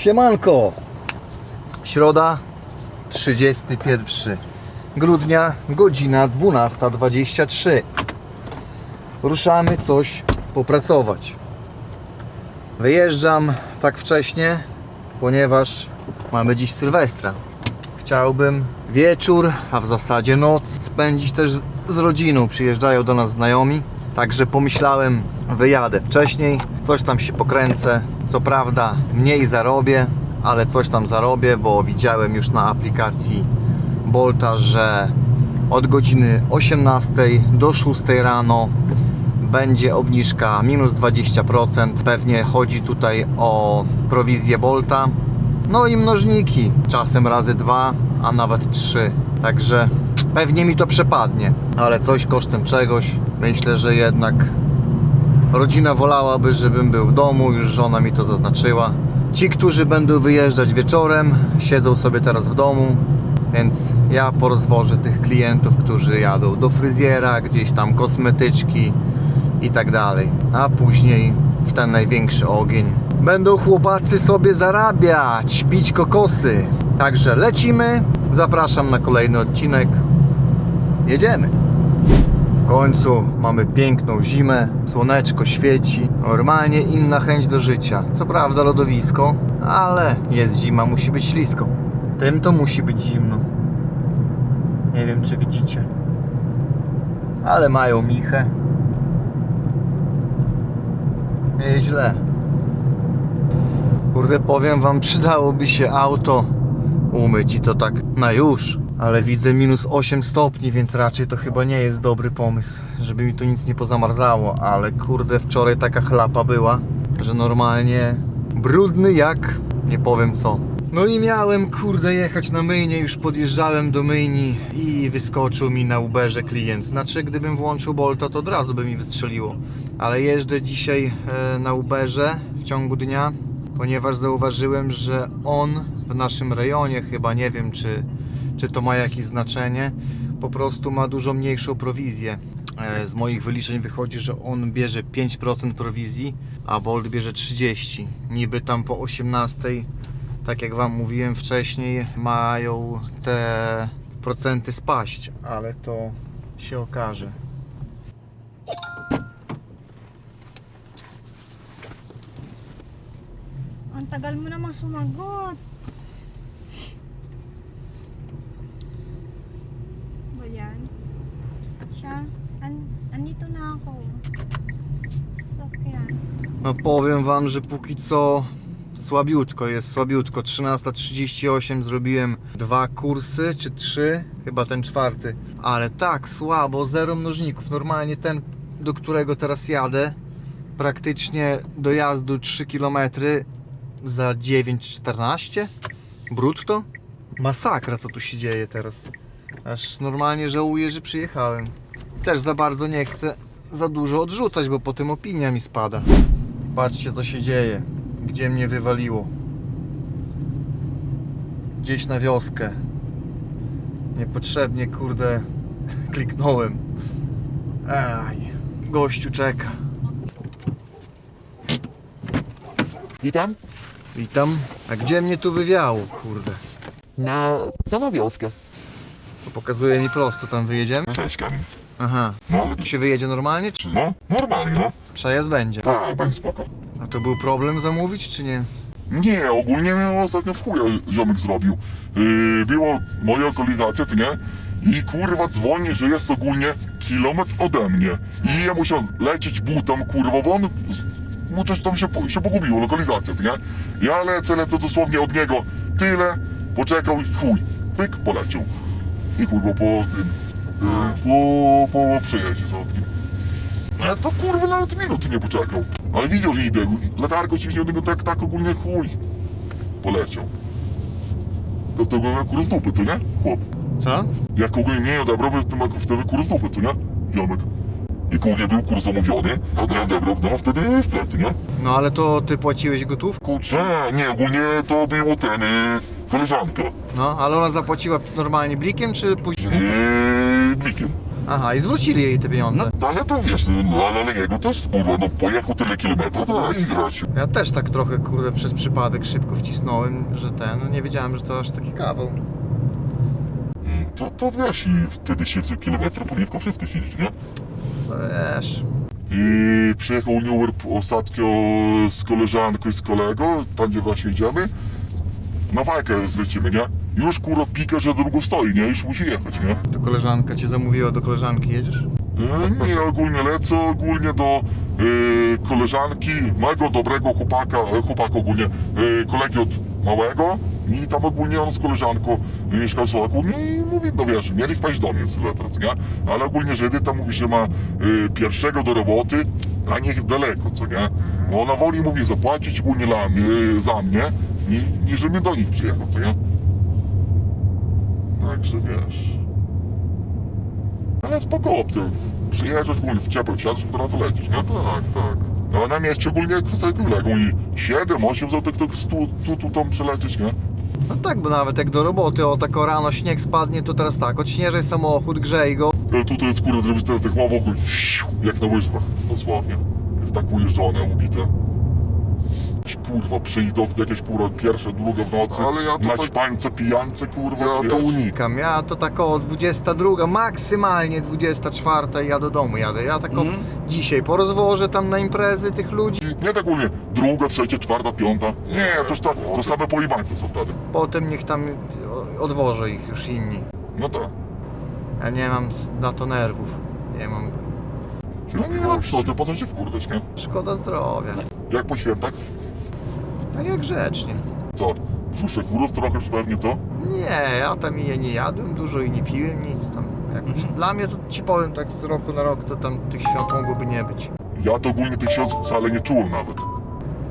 Siemanko! Środa, 31 grudnia, godzina 12.23. Ruszamy coś popracować. Wyjeżdżam tak wcześnie, ponieważ mamy dziś Sylwestra. Chciałbym wieczór, a w zasadzie noc spędzić też z rodziną. Przyjeżdżają do nas znajomi, także pomyślałem, wyjadę wcześniej, coś tam się pokręcę. Co prawda mniej zarobię, ale coś tam zarobię, bo widziałem już na aplikacji Bolta, że od godziny 18 do 6 rano będzie obniżka minus 20%. Pewnie chodzi tutaj o prowizję Bolta. No i mnożniki, czasem razy dwa, a nawet trzy. Także pewnie mi to przepadnie, ale coś kosztem czegoś. Myślę, że jednak rodzina wolałaby, żebym był w domu, już żona mi to zaznaczyła. Ci, którzy będą wyjeżdżać wieczorem, siedzą sobie teraz w domu, więc ja porozwożę tych klientów, którzy jadą do fryzjera, gdzieś tam kosmetyczki i tak dalej. A później w ten największy ogień będą chłopacy sobie zarabiać, pić kokosy. Także lecimy. Zapraszam na kolejny odcinek. Jedziemy. W końcu mamy piękną zimę, słoneczko świeci, normalnie inna chęć do życia. Co prawda lodowisko, ale jest zima, musi być ślisko. Tym to musi być zimno. Nie wiem czy widzicie. Ale mają michę. Nieźle. Kurde, powiem wam, przydałoby się auto umyć i to tak na już. Ale widzę minus 8 stopni, więc raczej to chyba nie jest dobry pomysł, żeby mi tu nic nie pozamarzało. Ale kurde, wczoraj taka chlapa była, że normalnie brudny jak nie powiem co. No i miałem kurde jechać na myjnie, już podjeżdżałem do myjni i wyskoczył mi na Uberze klient. Znaczy, gdybym włączył Bolta, to od razu by mi wystrzeliło. Ale jeżdżę dzisiaj e, na Uberze w ciągu dnia, ponieważ zauważyłem, że on w naszym rejonie, chyba nie wiem czy, czy to ma jakieś znaczenie, po prostu ma dużo mniejszą prowizję. E, Z moich wyliczeń wychodzi, że on bierze 5% prowizji, a Bolt bierze 30%. Niby tam po 18%, tak jak Wam mówiłem wcześniej, mają te procenty spaść, ale to się okaże. Ang tagal mo namang sumagot. No powiem Wam, że póki co słabiutko jest, słabiutko. 13.38 zrobiłem dwa kursy, czy trzy, chyba ten czwarty. Ale tak słabo, zero mnożników. Normalnie ten, do którego teraz jadę, praktycznie do jazdu 3 km za 9,14 brutto. Masakra, co tu się dzieje teraz. Aż normalnie żałuję, że przyjechałem. Też za bardzo nie chcę za dużo odrzucać, bo po tym opinia mi spada. Patrzcie co się dzieje. Gdzie mnie wywaliło. Gdzieś na wioskę. Niepotrzebnie kurde kliknąłem. Aj. Gościu czeka. Witam. Witam. A gdzie mnie tu wywiało, kurde? Na całą wioskę. To pokazuje mi prosto, tam wyjedziemy? Cześć Kamil. Aha. No, się wyjedzie normalnie, czy no, normalnie, no. przejazd będzie? Tak, będzie spoko. A to był problem zamówić, czy nie? Nie, ogólnie mnie ostatnio w chuja ziomek zrobił. Yy, było moja lokalizacja, co nie? I kurwa dzwoni, że jest ogólnie kilometr ode mnie. I ja musiał lecieć butem, kurwa, bo on mu coś tam się, po- się pogubiło, lokalizacja, co nie? Ja lecę, lecę dosłownie od niego tyle, poczekał i chuj, pyk, poleciał. I kurwa po tym, po, po przejeździe sobie. Ale to kurwa nawet minuty nie poczekał. Ale widział, że idę. Latarką się wziął tego tak, tak ogólnie chuj. Poleciał. To wtedy miał kurę z dupy, co nie? Chłop. Co? Jak ogólnie mnie odebrał, to miał wtedy kurę z dupy, co nie? Ziomek. I ogólnie był kurs zamówiony, a mnie odebrał, no wtedy w plecy, nie? No ale to ty płaciłeś gotówką? Kurczę, nie, ogólnie to było ten, y, koleżanka. No, ale ona zapłaciła normalnie blikiem, czy później? Eee, blikiem. Aha, i zwrócili jej te pieniądze. No ale to wiesz, no ale, ale jego też kurwa, no pojechał tyle kilometrów, no i stracił. Ja też tak trochę, kurde, przez przypadek szybko wcisnąłem, że ten, no nie wiedziałem, że to aż taki kawał. Mm, To, to wiesz, i wtedy siedzę kilometr, poliwko, wszystko siedzieć, nie? No Wiesz, I przyjechał Newer ostatnio z koleżanką i z kolego, tam gdzie właśnie idziemy. Na walkę zlecimy, nie? Już kurwa pika, że drugo stoi, nie? Już musi jechać, nie? to koleżanka cię zamówiła, do koleżanki jedziesz? E, Nie, ogólnie lecę, ogólnie do e, koleżanki, mojego dobrego chłopaka, e, chłopaka ogólnie, e, kolegi od małego i tam ogólnie on z koleżanką mieszkał w Solaku i mówi, no wiesz, mieli wpaść do mnie z letrac, nie? Ale ogólnie, że Edyta mówi, że ma e, pierwszego do roboty, a niech daleko, co nie? Bo ona woli, mówi, zapłacić ogólnie dla mnie, za mnie, ni- niż żebym do nich przyjechał, co nie? Także wiesz... Ale spoko opcja. Przyjeżdżasz ogólnie w ciepłe wsiadasz, która co lecisz, nie? Tak, tak. No a na mieście ogólnie kwestia kolegą i 7, 8 zł to tu, tu, tu tam przelecieć, nie? No tak, bo nawet jak do roboty, o tak o rano śnieg spadnie, to teraz tak, odśnieżaj samochód, grzej go. E, Tutaj jest kurwa, zrobić teraz tak mało jak na łyżwach, dosłownie. Jest tak ujeżdżone, ubite. Jakieś, Kurwa, przyjdą jakieś kurwa pierwsze, drugie w nocy, Ale ja to tak- naćpańce, pijance, kurwa, Ja to wiesz. Unikam, ja to tak o 22, maksymalnie 24 ja do domu jadę. Ja tak o Mhm. dzisiaj porozwożę tam na imprezy tych ludzi, Nie tak ogólnie, druga, trzecia, czwarta, piąta. Nie, to, już ta, to same pojebańce są wtedy. potem niech tam o- odwożę ich już inni. No tak. Ja nie mam s- na to nerwów, nie mam, No nie ma co, ty po co się wkurwiać, nie? szkoda zdrowia. Jak po świętach? A jak grzecznie. Co? Brzuszek urósł trochę już pewnie, co? Nie, ja tam i nie jadłem dużo i nie piłem nic tam. Jakoś, Dla mnie to ci powiem tak z roku na rok, to tam tych świąt mogłoby nie być. Ja to ogólnie tych świąt wcale nie czułem nawet.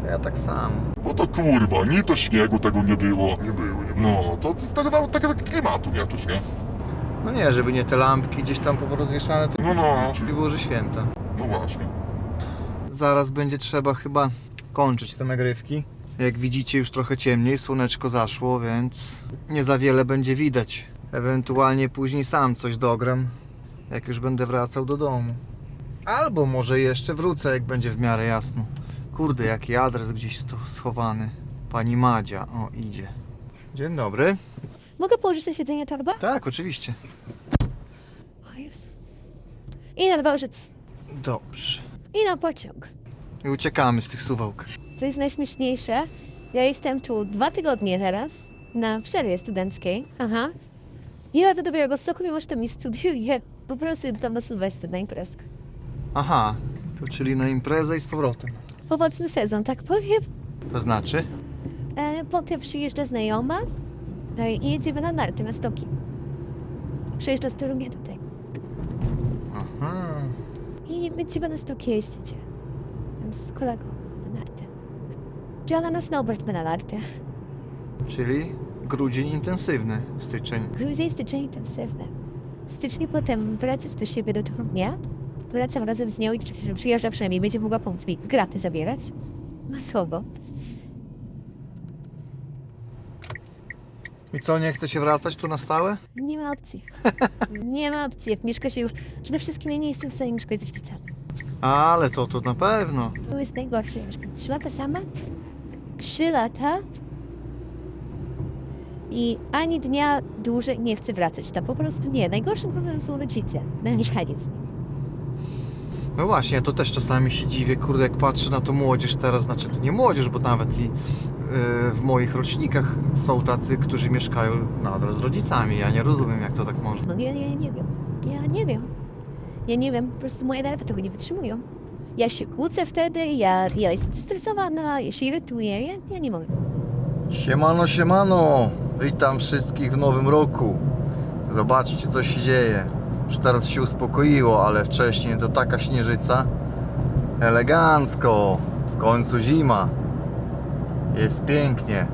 To ja tak samo. Bo to kurwa, ni to śniegu tego nie było. Nie było, nie było. No, to to tego nawet takiego klimatu nie czuć, nie? No nie, żeby nie te lampki gdzieś tam porozwieszane, to No, no. nie było, że święta. No właśnie. Zaraz będzie trzeba chyba kończyć te nagrywki. Jak widzicie już trochę ciemniej, słoneczko zaszło, więc nie za wiele będzie widać. Ewentualnie później sam coś dogram, jak już będę wracał do domu. Albo może jeszcze wrócę, jak będzie w miarę jasno. Kurde, jaki adres gdzieś schowany. Pani Madzia, o idzie. Dzień dobry. Mogę położyć na siedzenie torbę? Tak, oczywiście. O Jezu. I na dworzec. Dobrze. I na pociąg. I uciekamy z tych suwałk. Co jest najśmieszniejsze, ja jestem tu dwa tygodnie teraz, na przerwie studenckiej. Aha. I jadę do Białegostoku, mimo że tam nie studiuję. Po prostu idę tam na Sylwester, na imprezkę. Aha, to czyli na imprezę i z powrotem. Owocny sezon, tak powiem. To znaczy? E, potem przyjeżdża znajoma e, i jedziemy na narty, na stoki. Przyjeżdża z Torunia tutaj. Aha. I będziemy na stoki jeździć. Tam z kolegą. Ona na snowboard na narty. Czyli grudzień intensywny, styczeń. Grudzień, styczeń intensywny. W styczniu potem wracać do siebie do Torunia. Wracam razem z nią i przy- przyjeżdża przynajmniej, będzie mogła pomóc mi graty zabierać. Ma słowo. I co, nie chce się wracać tu na stałe? Nie ma opcji. Nie ma opcji. Jak mieszka się już... Przede wszystkim ja nie jestem w stanie mieszkać z rodzicami. Ale to, to na pewno. To jest najgorsze. Mieszkam trzy lata sama. Trzy lata. I ani dnia dłużej nie chcę wracać tam. Po prostu nie. Najgorszym problemem są rodzice. Na mieszkanie z nimi. No właśnie, ja to też czasami się dziwię, kurde, jak patrzę na to młodzież teraz, znaczy to nie młodzież, bo nawet i yy, w moich rocznikach są tacy, którzy mieszkają nadal z rodzicami. Ja nie rozumiem, jak to tak można. No ja, ja nie wiem. Ja nie wiem. Ja nie wiem, po prostu moje nerwy tego nie wytrzymują. Ja się kłócę wtedy, ja, ja jestem stresowana, ja się irytuję, ja, ja nie mogę. Siemano, siemano! Witam wszystkich w nowym roku. Zobaczcie, co się dzieje. Już teraz się uspokoiło, ale wcześniej to taka śnieżyca. Elegancko! W końcu zima. Jest pięknie.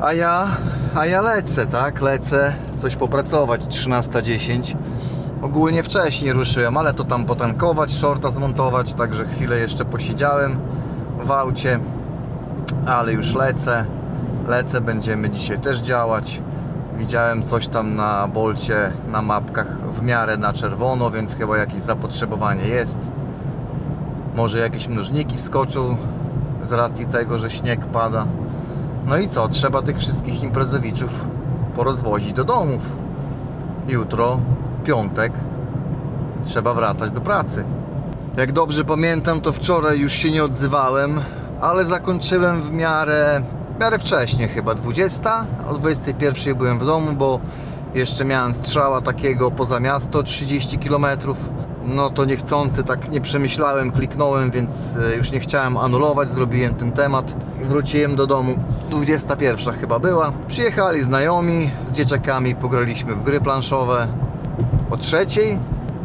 A ja, a ja lecę, tak? Lecę coś popracować. 13.10. Ogólnie wcześniej ruszyłem, ale to tam potankować, shorta zmontować, także chwilę jeszcze posiedziałem w aucie ale już lecę. lecę, będziemy dzisiaj też działać. Widziałem coś tam na bolcie, na mapkach w miarę na czerwono, więc chyba jakieś zapotrzebowanie jest. Może jakieś mnożniki wskoczą z racji tego, że śnieg pada. No i co? Trzeba tych wszystkich imprezowiczów porozwozić do domów. Jutro, piątek, trzeba wracać do pracy. Jak dobrze pamiętam, to wczoraj już się nie odzywałem, ale zakończyłem w miarę, w miarę wcześnie, chyba 20. O 21 byłem w domu, bo jeszcze miałem strzała takiego poza miasto 30 km. No to niechcący, tak nie przemyślałem, kliknąłem, więc e, już nie chciałem anulować, zrobiłem ten temat. Wróciłem do domu, 21 chyba była. Przyjechali znajomi, z dzieciakami pograliśmy w gry planszowe. O trzeciej?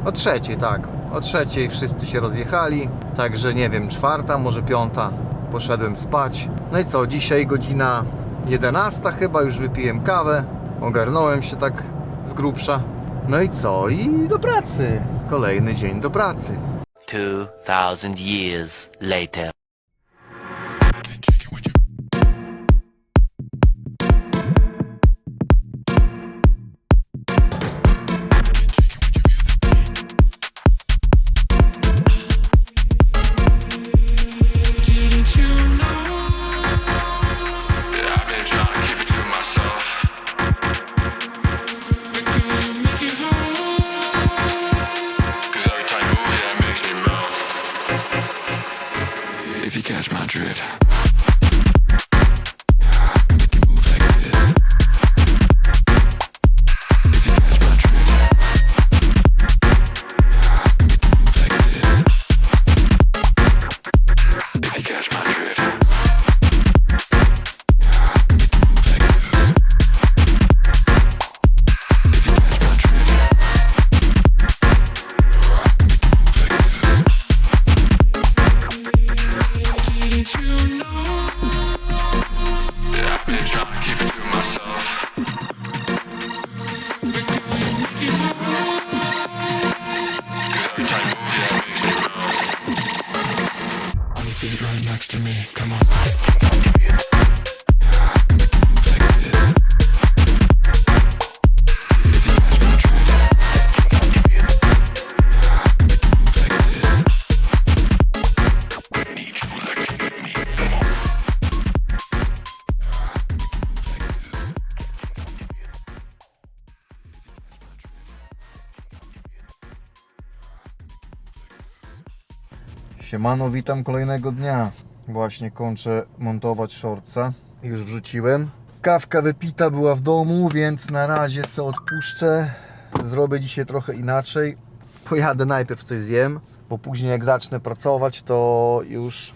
O trzeciej, tak. O trzeciej wszyscy się rozjechali, także nie wiem, czwarta, może piąta. Poszedłem spać. No i co, dzisiaj godzina 11 chyba, już wypiłem kawę, ogarnąłem się tak z grubsza. No i co, i do pracy. Kolejny dzień do pracy. 2,000 years later. Siemano, witam kolejnego dnia. Właśnie kończę montować shortsa. Już wrzuciłem. Kawka wypita była w domu, więc na razie se odpuszczę. Zrobię dzisiaj trochę inaczej. Pojadę najpierw coś zjem, bo później jak zacznę pracować, to już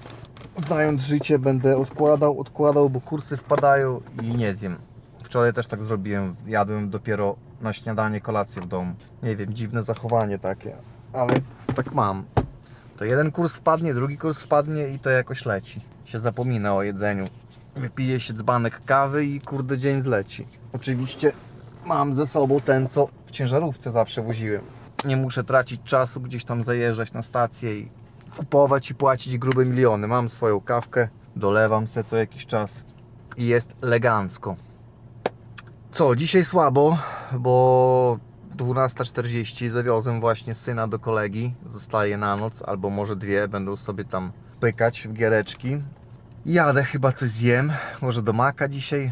znając życie będę odkładał, odkładał, bo kursy wpadają i nie zjem. Wczoraj też tak zrobiłem. Jadłem dopiero na śniadanie, kolację w domu. Nie wiem, dziwne zachowanie takie, ale tak mam. To jeden kurs wpadnie, drugi kurs wpadnie i to jakoś leci. Się zapomina o jedzeniu. Wypije się dzbanek kawy i kurde dzień zleci. Oczywiście mam ze sobą ten, co w ciężarówce zawsze woziłem. Nie muszę tracić czasu gdzieś tam zajeżdżać na stację i kupować i płacić grube miliony. Mam swoją kawkę, dolewam se co jakiś czas i jest elegancko. Co, dzisiaj słabo, bo 12.40 zawiozłem właśnie syna do kolegi. Zostaje na noc, albo może dwie, będą sobie tam pykać w giereczki. Jadę, chyba coś zjem. Może do maka dzisiaj.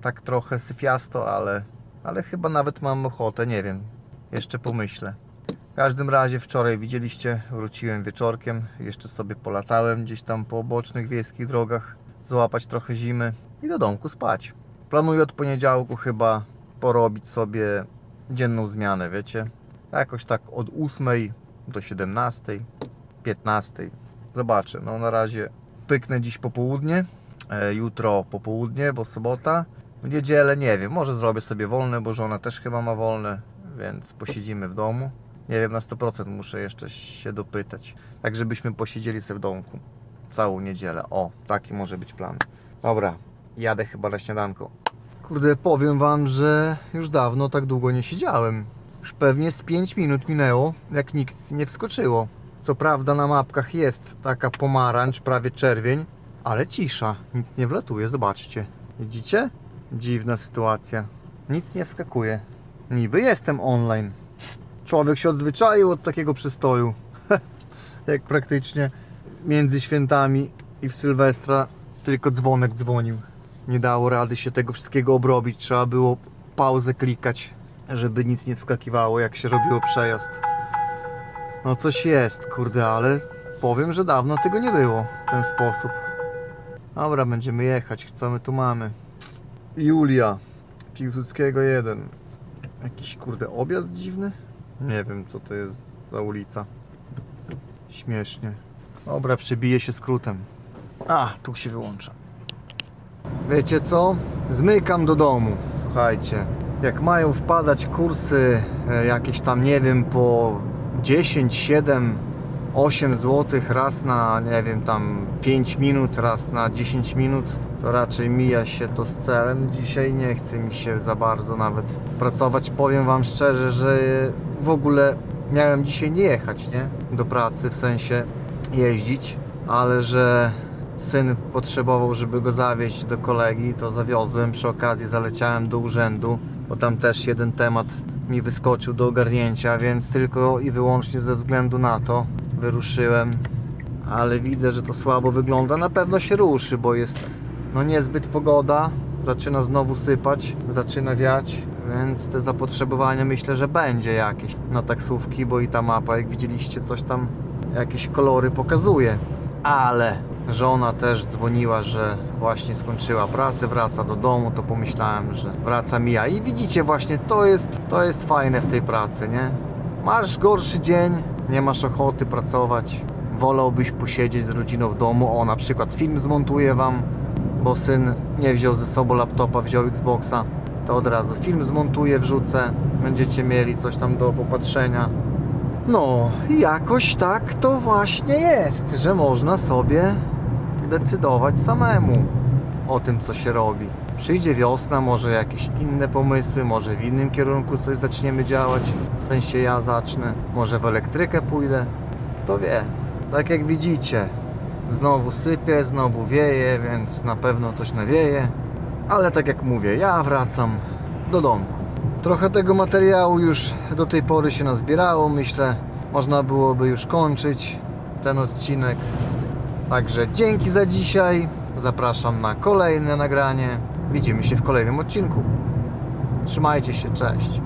Tak trochę syfiasto, ale, ale chyba nawet mam ochotę, nie wiem. Jeszcze pomyślę. W każdym razie wczoraj widzieliście, wróciłem wieczorkiem. Jeszcze sobie polatałem gdzieś tam po bocznych wiejskich drogach. Złapać trochę zimy i do domku spać. Planuję od poniedziałku chyba porobić sobie dzienną zmianę, wiecie? Jakoś tak od 8 do 17, 15. Zobaczę. No na razie pyknę dziś popołudnie, e, jutro popołudnie, bo sobota. W niedzielę nie wiem, może zrobię sobie wolne, bo żona też chyba ma wolne, więc posiedzimy w domu. Nie wiem, na 100% muszę jeszcze się dopytać. Tak, żebyśmy posiedzieli sobie w domku całą niedzielę. O, taki może być plan. Dobra, jadę chyba na śniadanko. Kurde, powiem wam, że już dawno tak długo nie siedziałem. Już pewnie z 5 minut minęło, jak nikt nie wskoczyło. Co prawda na mapkach jest taka pomarańcz, prawie czerwień, ale cisza, nic nie wlatuje, zobaczcie. Widzicie? Dziwna sytuacja. Nic nie wskakuje. Niby jestem online. Człowiek się odzwyczaił od takiego przystoju. Jak praktycznie między świętami i w Sylwestra tylko dzwonek dzwonił. Nie dało rady się tego wszystkiego obrobić. Trzeba było pauzę klikać, żeby nic nie wskakiwało, jak się robiło przejazd. No coś jest, kurde, ale powiem, że dawno tego nie było w ten sposób. Dobra, będziemy jechać. Co my tu mamy? Julia. Piłsudskiego 1. Jakiś kurde objazd dziwny? Nie wiem co to jest za ulica. Śmiesznie. Dobra, przebiję się skrótem. A, tu się wyłącza. Wiecie co? Zmykam do domu. Słuchajcie, jak mają wpadać kursy e, jakieś tam, nie wiem, po 10, 7, 8 zł raz na, nie wiem, tam 5 minut, raz na 10 minut, to raczej mija się to z celem. Dzisiaj nie chce mi się za bardzo nawet pracować. Powiem Wam szczerze, że w ogóle miałem dzisiaj nie jechać, nie? Do pracy, w sensie jeździć, ale że syn potrzebował, żeby go zawieźć do kolegi, to zawiozłem. Przy okazji zaleciałem do urzędu, bo tam też jeden temat mi wyskoczył do ogarnięcia, więc tylko i wyłącznie ze względu na to wyruszyłem. Ale widzę, że to słabo wygląda. Na pewno się ruszy, bo jest no niezbyt pogoda. Zaczyna znowu sypać, zaczyna wiać, więc te zapotrzebowanie myślę, że będzie jakieś na taksówki, bo i ta mapa, jak widzieliście, coś tam jakieś kolory pokazuje. Ale żona też dzwoniła, że właśnie skończyła pracę, wraca do domu, to pomyślałem, że wraca mija. I widzicie właśnie, to jest, to jest fajne w tej pracy, nie? Masz gorszy dzień, nie masz ochoty pracować, wolałbyś posiedzieć z rodziną w domu, o na przykład film zmontuje wam, bo syn nie wziął ze sobą laptopa, wziął Xboxa, to od razu film zmontuję, wrzucę, będziecie mieli coś tam do popatrzenia. No, jakoś tak to właśnie jest, że można sobie decydować samemu o tym, co się robi. Przyjdzie wiosna, może jakieś inne pomysły, może w innym kierunku coś zaczniemy działać, w sensie ja zacznę, może w elektrykę pójdę, kto wie. Tak jak widzicie, znowu sypie, znowu wieje, więc na pewno coś nawieje, ale tak jak mówię, ja wracam do domku. Trochę tego materiału już do tej pory się nazbierało, myślę, można byłoby już kończyć ten odcinek. Także dzięki za dzisiaj. Zapraszam na kolejne nagranie. Widzimy się w kolejnym odcinku. Trzymajcie się, cześć.